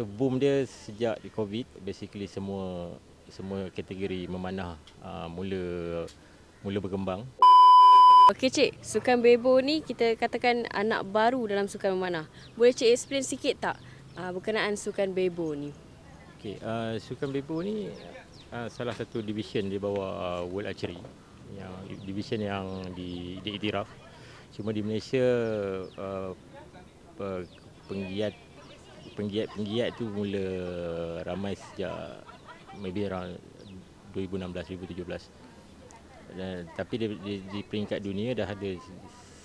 Boom dia sejak di COVID, basically semua semua kategori memanah uh, mula mula berkembang. Okey cik, sukan bebo ni kita katakan anak baru dalam sukan memanah. Boleh cik explain sikit tak uh, berkenaan sukan bebo ni? Okey, uh, sukan bebo ni uh, salah satu division di bawah uh, World Archery yang division yang di diiktiraf. Cuma di Malaysia uh, penggiat penggiat-penggiat tu mula ramai sejak maybe around 2016 2017 dan tapi di, di, di peringkat dunia dah ada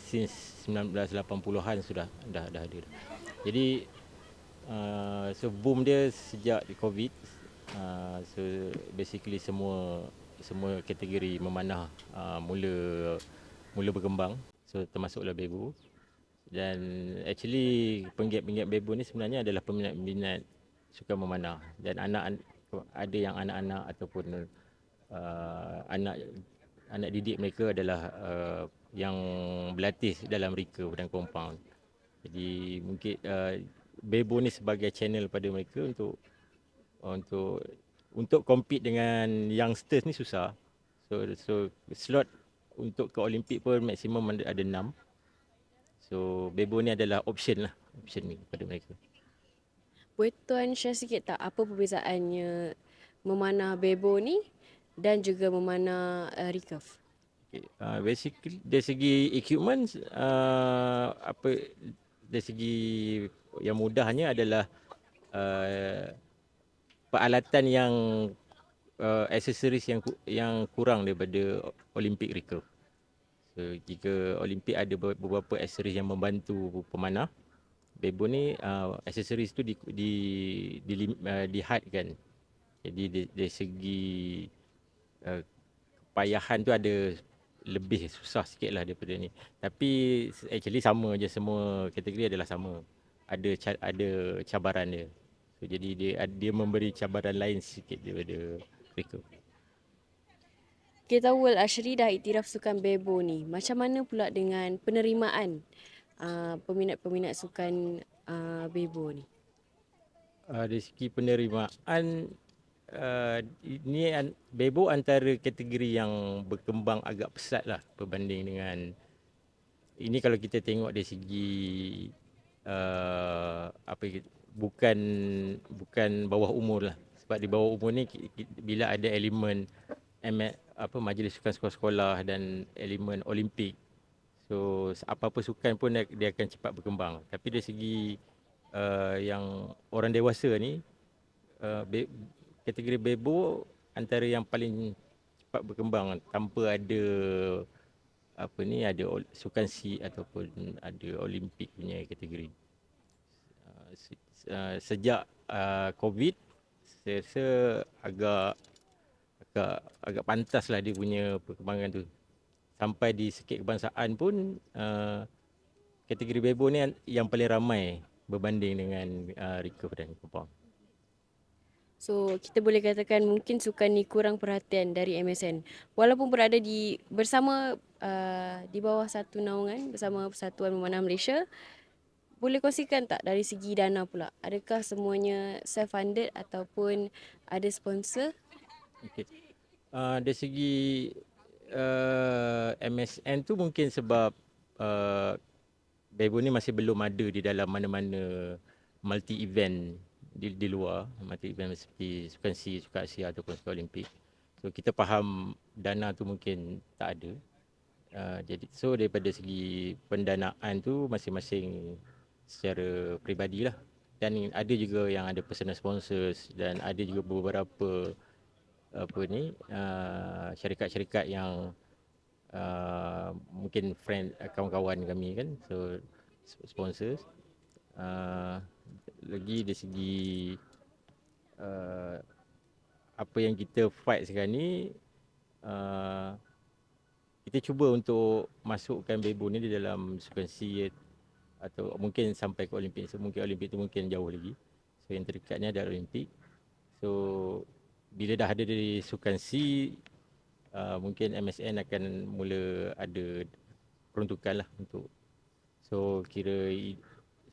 since 1980-an sudah dah dah ada jadi uh, so boom dia sejak covid uh, so basically semua semua kategori memanah uh, mula mula berkembang. So termasuklah bebu dan actually penggiat-penggiat bebu ni sebenarnya adalah peminat-peminat suka memanah dan anak ada yang anak-anak ataupun uh, anak anak didik mereka adalah uh, yang berlatih dalam reka dan compound. Jadi mungkin uh, Bebo ni sebagai channel pada mereka untuk untuk untuk compete dengan youngsters ni susah. So so slot untuk ke Olimpik pun maksimum ada 6. So Bebo ni adalah option lah, option ni pada mereka. Boleh tuan share sikit tak apa perbezaannya memanah Bebo ni dan juga memanah uh, recurve. Okay. Uh, basically dari segi equipment uh, apa dari segi yang mudahnya adalah uh, peralatan yang uh, aksesoris yang yang kurang daripada Olympic recurve. Jika Olympic ada beberapa aksesoris yang membantu pemanah, Bebo ni uh, aksesoris tu di di di, uh, di hadkan. Jadi dari segi uh, kepayahan tu ada lebih susah sikit lah daripada ni. Tapi actually sama je semua kategori adalah sama. Ada ada cabaran dia. So, jadi dia dia memberi cabaran lain sikit daripada mereka. Kita tahu World Ashri dah iktiraf sukan bebo ni. Macam mana pula dengan penerimaan uh, peminat-peminat sukan uh, bebo ni? Uh, dari segi penerimaan uh, ini an, bebo antara kategori yang berkembang agak pesat lah berbanding dengan ini kalau kita tengok dari segi uh, apa bukan bukan bawah umur lah sebab di bawah umur ni bila ada elemen apa majlis sukan sekolah-sekolah dan elemen olimpik. So apa-apa sukan pun dia akan cepat berkembang. Tapi dari segi uh, yang orang dewasa ni uh, kategori bebo antara yang paling cepat berkembang tanpa ada apa ni ada sukan si ataupun ada olimpik punya kategori. Uh, uh, sejak uh, covid saya rasa agak agak agak pantas lah dia punya perkembangan tu sampai di sikit kebangsaan pun uh, kategori bebo ni yang paling ramai berbanding dengan uh, recurve dan compound. So kita boleh katakan mungkin sukan ni kurang perhatian dari MSN. Walaupun berada di bersama uh, di bawah satu naungan bersama Persatuan Memanah Malaysia, boleh kongsikan tak dari segi dana pula? Adakah semuanya self funded ataupun ada sponsor? Okay. Uh, dari segi uh, MSN tu mungkin sebab uh, Bebo ni masih belum ada di dalam mana-mana multi event di, di luar mati event seperti Sukan C, Sukan Asia ataupun Sukan Olimpik. So kita faham dana tu mungkin tak ada. Uh, jadi so daripada segi pendanaan tu masing-masing secara peribadi lah. Dan ada juga yang ada personal sponsors dan ada juga beberapa apa ni uh, syarikat-syarikat yang uh, mungkin friend kawan-kawan kami kan so sponsors uh, lagi dari segi uh, apa yang kita fight sekarang ni uh, kita cuba untuk masukkan Bebo ni di dalam sekuensi atau mungkin sampai ke Olimpik. So, mungkin Olimpik tu mungkin jauh lagi. So yang terdekatnya adalah Olimpik. So bila dah ada dari sukan C uh, mungkin MSN akan mula ada peruntukan lah untuk so kira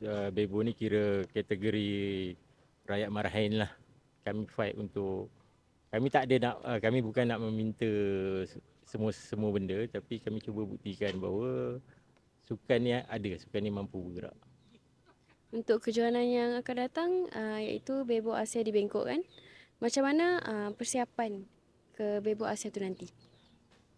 uh, Bebo ni kira kategori rakyat marahin lah. Kami fight untuk kami tak ada nak uh, kami bukan nak meminta semua semua benda tapi kami cuba buktikan bahawa sukan ni ada, sukan ni mampu bergerak. Untuk kejohanan yang akan datang uh, iaitu Bebo Asia di Bangkok kan. Macam mana uh, persiapan ke Bebo Asia tu nanti?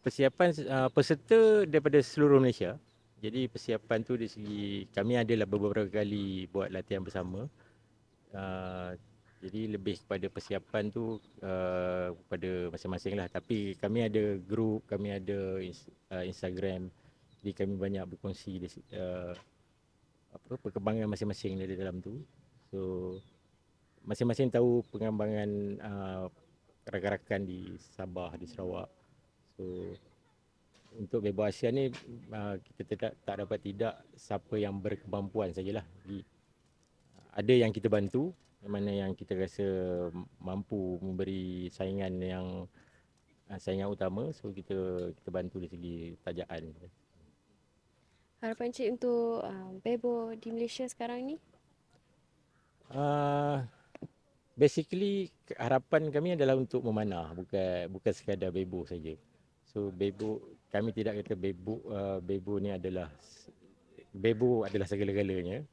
Persiapan uh, peserta daripada seluruh Malaysia. Jadi persiapan tu dari segi kami adalah beberapa kali buat latihan bersama. Uh, jadi lebih kepada persiapan tu uh, kepada masing-masing lah. Tapi kami ada grup, kami ada uh, Instagram. Jadi kami banyak berkongsi uh, apa perkembangan masing-masing dari dalam tu. So masing-masing tahu pengembangan uh, rakan-rakan di Sabah, di Sarawak. So untuk Bebo Asia ni uh, kita tidak tak dapat tidak siapa yang berkemampuan sajalah. Jadi ada yang kita bantu, mana yang kita rasa mampu memberi saingan yang uh, saingan utama, so kita kita bantu dari segi tajaan. Harapan cik untuk uh, Bebo di Malaysia sekarang ni? Uh, basically harapan kami adalah untuk memanah bukan bukan sekadar Bebo saja. So Bebo kami tidak kata Bebo uh, Bebo ni adalah Bebo adalah segala-galanya.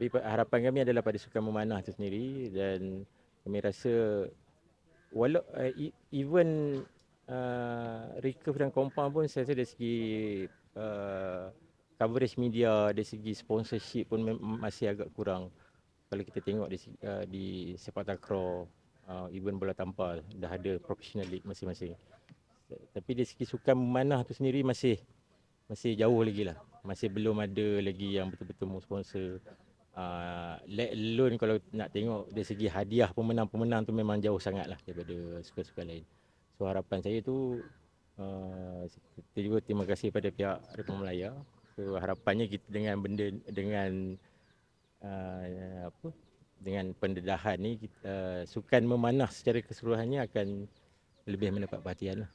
Harapan kami adalah pada sukan memanah itu sendiri dan kami rasa walau uh, even uh, recurve dan compound pun saya rasa dari segi uh, coverage media dari segi sponsorship pun masih agak kurang kalau kita tengok di uh, di sepak takraw uh, even bola tampar dah ada professional league masing-masing. Tapi dari segi sukan memanah tu sendiri masih masih jauh lagi lah. Masih belum ada lagi yang betul-betul sponsor uh, let alone kalau nak tengok dari segi hadiah pemenang-pemenang tu memang jauh sangat lah daripada sukan-sukan lain. So harapan saya tu uh, kita juga terima kasih pada pihak Republik Melaya. So harapannya kita dengan benda dengan uh, apa dengan pendedahan ni uh, sukan memanah secara keseluruhannya akan lebih mendapat perhatian lah.